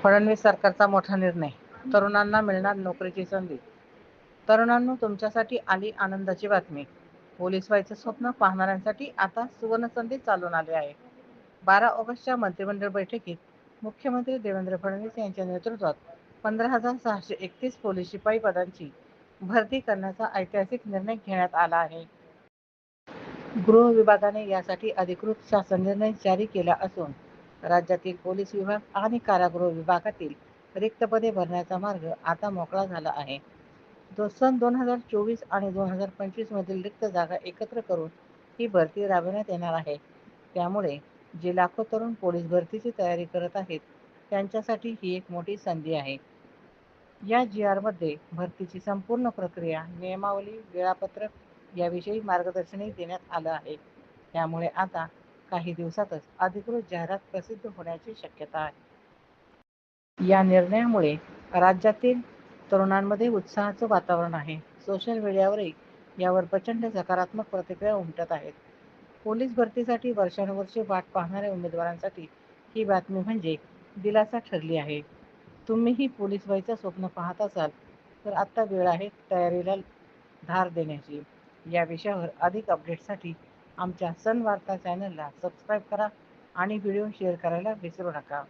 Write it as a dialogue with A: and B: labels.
A: फडणवीस सरकारचा मोठा निर्णय. तरुणांना मिळणार नोकरीची संधी. तरुणांनो तुमच्यासाठी आली आनंदाची बातमी. पोलीस व्हायचं स्वप्न पाहणाऱ्यांसाठी आता सुवर्ण संधी चालून आली आहे. बारा ऑगस्टच्या मंत्रिमंडळ बैठकीत मुख्यमंत्री देवेंद्र फडणवीस यांच्या नेतृत्वात पंधरा हजार सहाशे एकतीस पोलीस शिपाई पदांची भरती करण्याचा ऐतिहासिक निर्णय घेण्यात आला आहे. गृह विभागाने यासाठी अधिकृत शासन निर्णय जारी केला असून राज्यातील पोलीस विभाग आणि कारागृह विभागातील रिक्त पदे भरण्याचा मार्ग आता मोकळा झाला आहे. दो सन दोन हजार चोवीस आणि दोन हजार पंचवीस मधील रिक्त जागा एकत्र करून ही भरती राबवण्यात येणार आहे. त्यामुळे जे लाखो तरुण पोलीस भरतीची तयारी करत आहेत त्यांच्यासाठी ही एक मोठी संधी आहे. या जी आरमध्ये भरतीची संपूर्ण प्रक्रिया नियमावली वेळापत्रक याविषयी मार्गदर्शनही देण्यात आलं आहे. त्यामुळे आता काही दिवसातच अधिकृत जाहिरात प्रसिद्ध होण्याची शक्यता आहे. या निर्णयामुळे राज्यातील तरुणांमध्ये उत्साहाचं वातावरण आहे. सोशल मीडियावरही यावर प्रचंड सकारात्मक प्रतिक्रिया उमटत आहेत. पोलीस भरतीसाठी वर्षानुवर्षे वाट पाहणाऱ्या उमेदवारांसाठी ही बातमी म्हणजे दिलासा ठरली आहे. तुम्हीही पोलीस व्हायचं स्वप्न पाहत असाल तर आत्ता वेळ आहे तयारीला धार देण्याची. या विषयावर अधिक अपडेटसाठी आमच्या सन वार्ता चॅनलला सबस्क्राईब करा आणि व्हिडिओ शेअर करायला विसरू नका.